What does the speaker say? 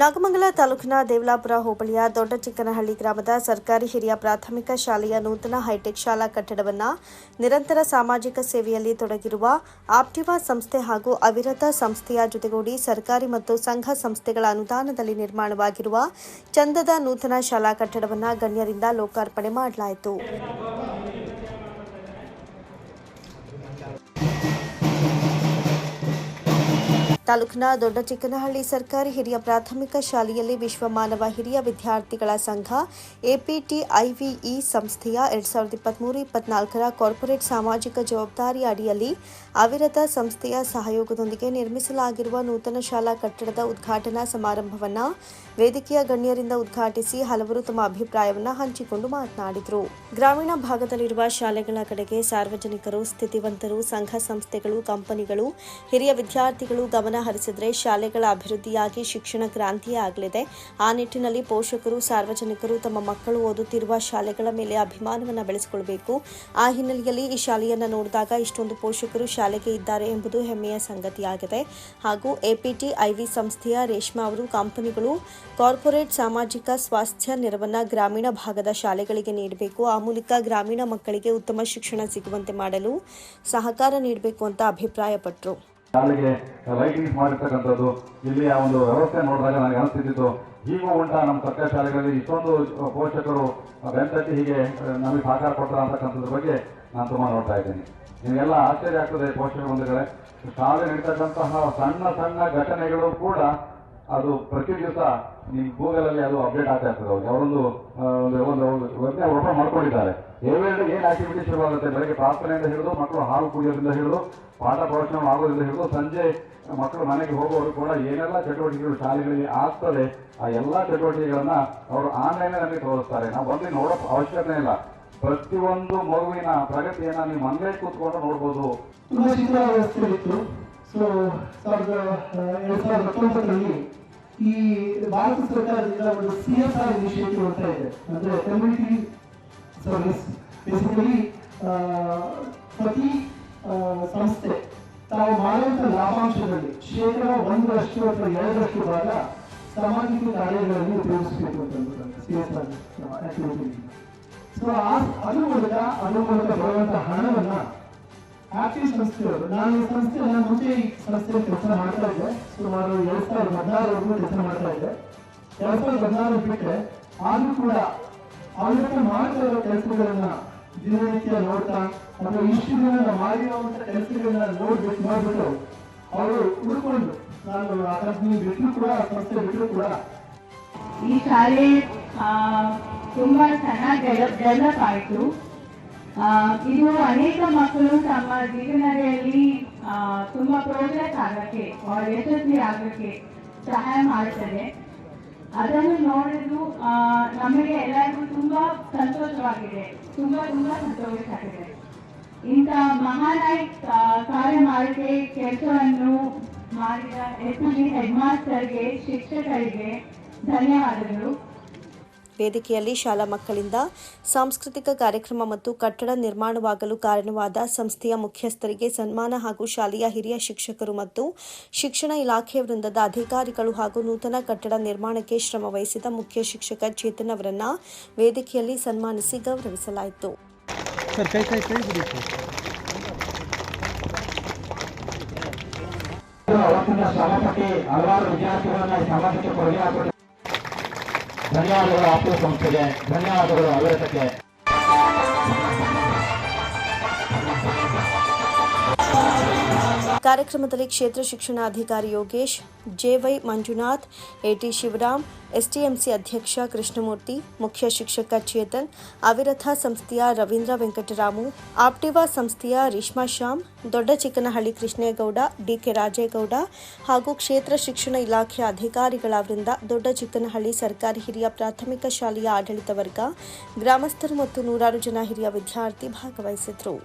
ನಾಗಮಂಗಲ ತಾಲೂಕಿನ ದೇವಲಾಪುರ ಹೋಬಳಿಯ ದೊಡ್ಡ ಚಿಕ್ಕನಹಳ್ಳಿ ಗ್ರಾಮದ ಸರ್ಕಾರಿ ಹಿರಿಯ ಪ್ರಾಥಮಿಕ ಶಾಲೆಯ ನೂತನ ಹೈಟೆಕ್ ಶಾಲಾ ಕಟ್ಟಡವನ್ನು ನಿರಂತರ ಸಾಮಾಜಿಕ ಸೇವೆಯಲ್ಲಿ ತೊಡಗಿರುವ ಆಪ್ಟಿವಾ ಸಂಸ್ಥೆ ಹಾಗೂ ಅವಿರತ ಸಂಸ್ಥೆಯ ಜೊತೆಗೂಡಿ ಸರ್ಕಾರಿ ಮತ್ತು ಸಂಘ ಸಂಸ್ಥೆಗಳ ಅನುದಾನದಲ್ಲಿ ನಿರ್ಮಾಣವಾಗಿರುವ ಚಂದದ ನೂತನ ಶಾಲಾ ಕಟ್ಟಡವನ್ನು ಗಣ್ಯರಿಂದ ಲೋಕಾರ್ಪಣೆ ಮಾಡಲಾಯಿತು. ತಾಲೂಕಿನ ದೊಡ್ಡ ಚಿಕ್ಕನಹಳ್ಳಿ ಸರ್ಕಾರಿ ಹಿರಿಯ ಪ್ರಾಥಮಿಕ ಶಾಲೆಯಲ್ಲಿ ವಿಶ್ವ ಮಾನವ ಹಿರಿಯ ವಿದ್ಯಾರ್ಥಿಗಳ ಸಂಘ, ಎಪಿಟಿಐವಿಇ ಸಂಸ್ಥೆಯ ಎರಡ್ ಸಾವಿರದ ಇಪ್ಪತ್ಮೂರು ಇಪ್ಪತ್ನಾಲ್ಕರ ಕಾರ್ಪೊರೇಟ್ ಸಾಮಾಜಿಕ ಜವಾಬ್ದಾರಿ ಅಡಿಯಲ್ಲಿ ಅವಿರತ ಸಂಸ್ಥೆಯ ಸಹಯೋಗದೊಂದಿಗೆ ನಿರ್ಮಿಸಲಾಗಿರುವ ನೂತನ ಶಾಲಾ ಕಟ್ಟಡದ ಉದ್ಘಾಟನಾ ಸಮಾರಂಭವನ್ನು ವೇದಿಕೆಯ ಗಣ್ಯರಿಂದ ಉದ್ಘಾಟಿಸಿ ಹಲವರು ತಮ್ಮ ಅಭಿಪ್ರಾಯವನ್ನು ಹಂಚಿಕೊಂಡು ಮಾತನಾಡಿದರು. ಗ್ರಾಮೀಣ ಭಾಗದಲ್ಲಿರುವ ಶಾಲೆಗಳ ಕಡೆಗೆ ಸಾರ್ವಜನಿಕರು, ಸ್ಥಿತಿವಂತರು, ಸಂಘ ಸಂಸ್ಥೆಗಳು, ಕಂಪನಿಗಳು, ಹಿರಿಯ ವಿದ್ಯಾರ್ಥಿಗಳು ಗಮನ ಹರಿಸಿದರೆ ಶಾಲೆಗಳ ಅಭಿವೃದ್ಧಿಯಾಗಿ ಶಿಕ್ಷಣ ಕ್ರಾಂತಿಯೇ ಆಗಲಿದೆ ಆ ನಿಟ್ಟಿನಲ್ಲಿ ಪೋಷಕರು, ಸಾರ್ವಜನಿಕರು ತಮ್ಮ ಮಕ್ಕಳು ಓದುತ್ತಿರುವ ಶಾಲೆಗಳ ಮೇಲೆ ಅಭಿಮಾನವನ್ನು ಬೆಳೆಸಿಕೊಳ್ಳಬೇಕು ಆ ಹಿನ್ನೆಲೆಯಲ್ಲಿ ಈ ಶಾಲೆಯನ್ನು ನೋಡಿದಾಗ ಇಷ್ಟೊಂದು ಪೋಷಕರು ಶಾಲೆಗೆ ಇದ್ದಾರೆ ಎಂಬುದು ಹೆಮ್ಮೆಯ ಸಂಗತಿಯಾಗಿದೆ. ಹಾಗೂ ಎಪಿಟಿ ಐವಿ ಸಂಸ್ಥೆಯ ರೇಷ್ಮಾ ಅವರು ಕಂಪನಿಗಳು ಕಾರ್ಪೊರೇಟ್ ಸಾಮಾಜಿಕ ಸ್ವಾಸ್ಥ್ಯ ನೆರವನ್ನು ಗ್ರಾಮೀಣ ಭಾಗದ ಶಾಲೆಗಳಿಗೆ ನೀಡಬೇಕು. ಆ ಮೂಲಕ ಗ್ರಾಮೀಣ ಮಕ್ಕಳಿಗೆ ಉತ್ತಮ ಶಿಕ್ಷಣ ಸಿಗುವಂತೆ ಮಾಡಲು ಸಹಕಾರ ನೀಡಬೇಕು ಅಂತ ಅಭಿಪ್ರಾಯಪಟ್ಟರು ಶಾಲೆಗೆ ಲೈಟಿಂಗ್ಸ್ ಮಾಡಿರ್ತಕ್ಕಂಥದ್ದು ಆ ಒಂದು ವ್ಯವಸ್ಥೆ ನೋಡಿದಾಗ ನನಗೆ ಅನಿಸ್ತಿದ್ದು ಹೀಗೂ ಉಂಟಾ ನಮ್ಮ ಸರ್ಕಾರಿ ಶಾಲೆಗಳಲ್ಲಿ ಇಷ್ಟೊಂದು ಪೋಷಕರು ಬೆಂತಟ್ಟಿ ಹೀಗೆ ನಮಗೆ ಸಹಕಾರ ಕೊಡ್ತಾರೆ ಅಂತಕ್ಕಂಥದ್ರ ಬಗ್ಗೆ ನಾನು ತುಂಬ ನೋಡ್ತಾ ಇದ್ದೀನಿ ನಿಮಗೆಲ್ಲ ಆಶ್ಚರ್ಯ ಆಗ್ತದೆ ಪೋಷಕರು ಬಂಧುಗಳೇ ಶಾಲೆ ನಡೀತಕ್ಕಂತಹ ಸಣ್ಣ ಸಣ್ಣ ಘಟನೆಗಳು ಕೂಡ ಅದು ಪ್ರತಿ ದಿವಸ ನಿಮ್ಮ ಗೂಗಲಲ್ಲಿ ಅದು ಅಪ್ಡೇಟ್ ಆಗ್ತಾ ಇರ್ತದೆ ಅವರೊಂದು ಒಂದು ಒಂದು ಓಪನ್ ಮಾಡ್ಕೊಂಡಿದ್ದಾರೆ ಏವೆರಡು ಏನು ಆಕ್ಟಿವಿಟಿ ಶುರುವಾಗುತ್ತೆ? ಬೆಳಗ್ಗೆ ಪ್ರಾರ್ಥನೆಯಿಂದ ಹಿಡಿದು ಮಕ್ಕಳು ಹಾಲು ಕುಡಿಯೋದ್ರಿಂದ ಹಿಡಿದು ಪಾಠ ಪ್ರವಚನ ಆಗೋದ್ರಿಂದ ಹಿಡಿದು ಸಂಜೆ ಮಕ್ಕಳು ಮನೆಗೆ ಹೋಗೋರು ಕೂಡ ಏನೆಲ್ಲ ಚಟುವಟಿಕೆಗಳು ಶಾಲೆಗಳಿಗೆ ಆಗ್ತದೆ, ಆ ಎಲ್ಲ ಚಟುವಟಿಕೆಗಳನ್ನ ಅವರು ಆನ್ಲೈನ್ ನಮಗೆ ತೋರಿಸ್ತಾರೆ. ನಾವು ಬಂದು ನೋಡೋ ಅವಶ್ಯಕತೆ ಇಲ್ಲ. ಪ್ರತಿಯೊಂದು ಮಗುವಿನ ಪ್ರಗತಿಯನ್ನ ನೀವು ಮನೇಲಿ ಕೂತ್ಕೊಂಡು ನೋಡ್ಬೋದು. ಸೊ ಈ ಭಾರತ ಸರ್ಕಾರದಿಂದ ಒಂದು ಸಿ ಎಸ್ ಆರ್ ಇನಿಷಿಯೇಟಿವ್ ಅಂತ ಇದೆ. ಅಂದ್ರೆ ಕಮ್ಯುನಿಟಿ ಸರ್ವಿಸ್ ಬೇಸಿಕಲಿ ಪ್ರತಿ ಸಂಸ್ಥೆ ತಾವು ಮಾಡುವಂಥ ಲಾಭಾಂಶದಲ್ಲಿ ಶೇಕಡ ಒಂದರಷ್ಟು ಅಥವಾ ಎರಡರಷ್ಟು ಭಾಗ ಸಾಮಾಜಿಕ ಕಾರ್ಯಗಳಲ್ಲಿ ಉಪಯೋಗಿಸಬೇಕು ಅಂತ ಸಿ ಸೊ ಆ ಮೂಲಕ ಅದ್ರ ಮೂಲಕ ಬರುವಂತ ಹಣವನ್ನ ಹ್ಯಾಪಿ ಸಂಸ್ಥೆಯವರು, ನಾನು ಈ ಸಂಸ್ಥೆ ನಾನು ಮುಂಚೆ ಈ ಸಂಸ್ಥೆಯಲ್ಲಿ ಕೆಲಸ ಮಾಡ್ತಾ ಇದ್ದೆ. ಸುಮಾರು ಎರಡ್ ಸಾವಿರದ ಹದಿನಾರವರೆಗೂ ಕೆಲಸ ಮಾಡ್ತಾ ಇದ್ದೆ. ಎರಡ್ ಸಾವಿರದ ಹದಿನಾರು ಬಿಟ್ಟರೆ ಆದರೂ ಕೂಡ ಅವ್ರ ಮಾಡ್ತಾ ಇರೋ ಕೆಲಸಗಳನ್ನ ದಿನನಿತ್ಯ ನೋಡ್ತಾ, ಅಥವಾ ಇಷ್ಟು ದಿನ ಮಾಡಿರುವಂತ ಕೆಲಸಗಳನ್ನ ನೋಡ್ಬಿಟ್ಟು ನೋಡ್ಬಿಟ್ಟು ಅವರು ಉಳ್ಕೊಂಡು ನಾನು ಆ ಕಂಪ್ನಿ ಬಿಟ್ಟರು ಕೂಡ, ಸಂಸ್ಥೆ ಬಿಟ್ಟರು ಕೂಡ. ಈ ಶಾಲೆ ತುಂಬಾ ಚೆನ್ನಾಗಿ ಡೆವಲಪ್ ಆಯ್ತು. ಇದು ಅನೇಕ ಮಕ್ಕಳು ತಮ್ಮ ಜೀವನದಲ್ಲಿ ತುಂಬಾ ಪ್ರೋಗ್ರೆಸ್ ಆಗಕ್ಕೆ ಯಶಸ್ವಿ ಆಗಕ್ಕೆ ಸಹಾಯ ಮಾಡ್ತದೆ. ಅದನ್ನು ನೋಡಲು ನಮಗೆ ಎಲ್ಲರಿಗೂ ತುಂಬಾ ಸಂತೋಷವಾಗಿದೆ. ತುಂಬಾ ತುಂಬಾ ಸಂತೋಷವಾಗಿದೆ ಇಂಥ ಮಹಾನಾಯ್ ಕಾರ್ಯ ಮಾಡಿಕೆ ಕೆಲಸವನ್ನು ಮಾಡಿದ ಎಸ್ ಹೆಡ್ ಮಾಸ್ಟರ್ಗೆ, ಶಿಕ್ಷಕರಿಗೆ ಧನ್ಯವಾದಗಳು. ವೇದಿಕೆಯಲ್ಲಿ ಶಾಲಾ ಮಕ್ಕಳಿಂದ ಸಾಂಸ್ಕೃತಿಕ ಕಾರ್ಯಕ್ರಮ ಮತ್ತು ಕಟ್ಟಡ ನಿರ್ಮಾಣವಾಗಲು ಕಾರಣವಾದ ಸಂಸ್ಥೆಯ ಮುಖ್ಯಸ್ಥರಿಗೆ ಸನ್ಮಾನ ಹಾಗೂ ಶಾಲೆಯ ಹಿರಿಯ ಶಿಕ್ಷಕರು ಮತ್ತು ಶಿಕ್ಷಣ ಇಲಾಖೆ ವೃಂದದ ಅಧಿಕಾರಿಗಳು ಹಾಗೂ ನೂತನ ಕಟ್ಟಡ ನಿರ್ಮಾಣಕ್ಕೆ ಶ್ರಮ ವಹಿಸಿದ ಮುಖ್ಯ ಶಿಕ್ಷಕ ಚೇತನ್ ಅವರನ್ನ ವೇದಿಕೆಯಲ್ಲಿ ಸನ್ಮಾನಿಸಿ ಗೌರವಿಸಲಾಯಿತು. ಅವತ್ತಿನ ಹಲವಾರು ವಿದ್ಯಾರ್ಥಿಗಳನ್ನ ಸಮಾಜಕ್ಕೆ ಕೊಡುಗೆ ಹಾಕಿದ್ರು ಧನ್ಯವಾದಗಳು ಆಪ್ತ ಸಂಸ್ಥೆಗೆ ಧನ್ಯವಾದಗಳು ಅವಿರತಕ್ಕೆ. ಕಾರ್ಯಕ್ರಮದಲ್ಲಿ ಕ್ಷೇತ್ರ ಶಿಕ್ಷಣಾಧಿಕಾರಿ Yogesh, JY Manjunath, AT Shivaram SDMC ಅಧ್ಯಕ್ಷ ಕೃಷ್ಣಮೂರ್ತಿ, ಮುಖ್ಯ ಶಿಕ್ಷಕ ಚೇತನ್, ಅವಿರಥ ಸಂಸ್ಥೆಯ ರವೀಂದ್ರ ವೆಂಕಟರಾಮು, ಆಪ್ಟಿವಾ ಸಂಸ್ಥೆಯ ರೇಷ್ಮಾ ಶ್ಯಾಮ್, ದೊಡ್ಡ ಚಿಕ್ಕನಹಳ್ಳಿ ಕೃಷ್ಣೇಗೌಡ, ಡಿಕೆ ರಾಜೇಗೌಡ ಹಾಗೂ ಕ್ಷೇತ್ರ ಶಿಕ್ಷಣ ಇಲಾಖೆಯ ಅಧಿಕಾರಿಗಳ ವೃಂದ ದೊಡ್ಡ ಚಿಕ್ಕನಹಳ್ಳಿ ಸರ್ಕಾರಿ ಹಿರಿಯ ಪ್ರಾಥಮಿಕ ಶಾಲೆಯ ಆಡಳಿತ ವರ್ಗ, ಗ್ರಾಮಸ್ಥರು ಮತ್ತು ನೂರಾರು ಜನ ಹಿರಿಯ ವಿದ್ಯಾರ್ಥಿ ಭಾಗವಹಿಸಿದ್ರು.